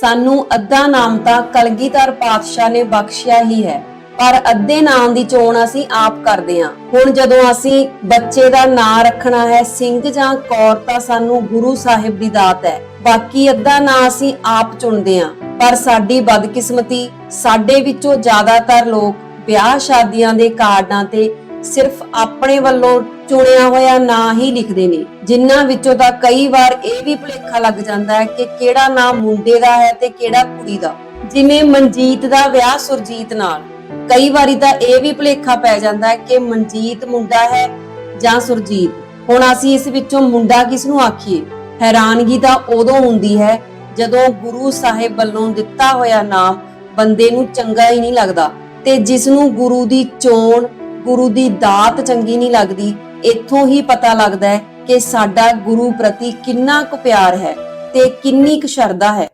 ਸਾਨੂੰ ਅੱਧਾ ਨਾਮ ਤਾਂ ਕਲਗੀਧਰ ਪਾਤਸ਼ਾਹ ਨੇ ਬਖਸ਼ਿਆ ਹੀ ਹੈ, ਪਰ ਅੱਧੇ ਨਾਮ ਦੀ ਚੋਣ ਅਸੀਂ ਆਪ ਕਰਦੇ ਹਾਂ। ਹੁਣ ਜਦੋਂ ਅਸੀਂ ਬੱਚੇ ਦਾ ਨਾਂ ਰੱਖਣਾ ਹੈ, ਸਿੰਘ ਜਾਂ ਕੌਰ ਤਾਂ ਸਾਨੂੰ ਗੁਰੂ ਸਾਹਿਬ ਦੀ ਦਾਤ ਹੈ। ਬਾਕੀ ਅੱਧਾ ਨਾਂ ਅਸੀਂ ਆਪ ਚੁਣਦੇ ਹਾਂ। ਪਰ ਸਾਡੀ ਬਦਕਿਸਮਤੀ, ਸਾਡੇ ਵਿੱਚੋਂ ਜ਼ਿਆਦਾਤਰ ਲੋਕ ਵਿਆਹ ਸ਼ਾਦੀਆਂ ਦੇ ਕਾਰਡਾਂ ਤੇ ਸਿਰਫ ਆਪਣੇ ਵੱਲੋਂ ਚੁਣਿਆ ਹੋਇਆ ਨਾਂ ਹੀ ਲਿਖਦੇ ਨੇ, ਜਿਨ੍ਹਾਂ ਵਿੱਚੋਂ ਤਾਂ ਕਈ ਵਾਰ ਇਹ ਵੀ ਭੁਲੇਖਾ ਲੱਗ ਜਾਂਦਾ ਹੈ ਕਿ ਕਿਹੜਾ ਨਾਂ ਮੁੰਡੇ ਦਾ ਹੈ ਤੇ ਕਿਹੜਾ ਕੁੜੀ ਦਾ। ਜਿਵੇਂ ਮਨਜੀਤ ਦਾ ਵਿਆਹ ਸੁਰਜੀਤ ਨਾਲ। ਕਈ ਵਾਰੀ ਤਾਂ ਇਹ ਵੀ ਭੁਲੇਖਾ ਪੈ ਜਾਂਦਾ ਹੈ ਕਿ ਮਨਜੀਤ ਮੁੰਡਾ ਹੈ ਜਾਂ ਸੁਰਜੀਤ। ਹੁਣ ਅਸੀਂ ਇਸ ਵਿੱਚੋਂ ਮੁੰਡਾ ਕਿਸ ਨੂੰ ਆਖੀਏ? ਹੈਰਾਨਗੀ ਤਾਂ ਉਦੋਂ ਹੁੰਦੀ ਹੈ ਜਦੋਂ ਗੁਰੂ ਸਾਹਿਬ ਵੱਲੋਂ ਦਿੱਤਾ ਹੋਇਆ ਨਾਮ ਬੰਦੇ ਨੂੰ ਚੰਗਾ ਹੀ ਨਹੀਂ ਲੱਗਦਾ ਤੇ ਜਿਸ ਨੂੰ ਗੁਰੂ ਦੀ ਚੋਣ ਗੁਰੂ ਦੀ ਦਾਤ ਚੰਗੀ ਨਹੀਂ ਲੱਗਦੀ, ਇੱਥੋਂ ਹੀ ਪਤਾ ਲੱਗਦਾ ਹੈ ਕਿ ਸਾਡਾ ਗੁਰੂ ਪ੍ਰਤੀ ਕਿੰਨਾ ਕੁ ਪਿਆਰ ਹੈ ਤੇ ਕਿੰਨੀ ਕੁ ਸ਼ਰਧਾ ਹੈ।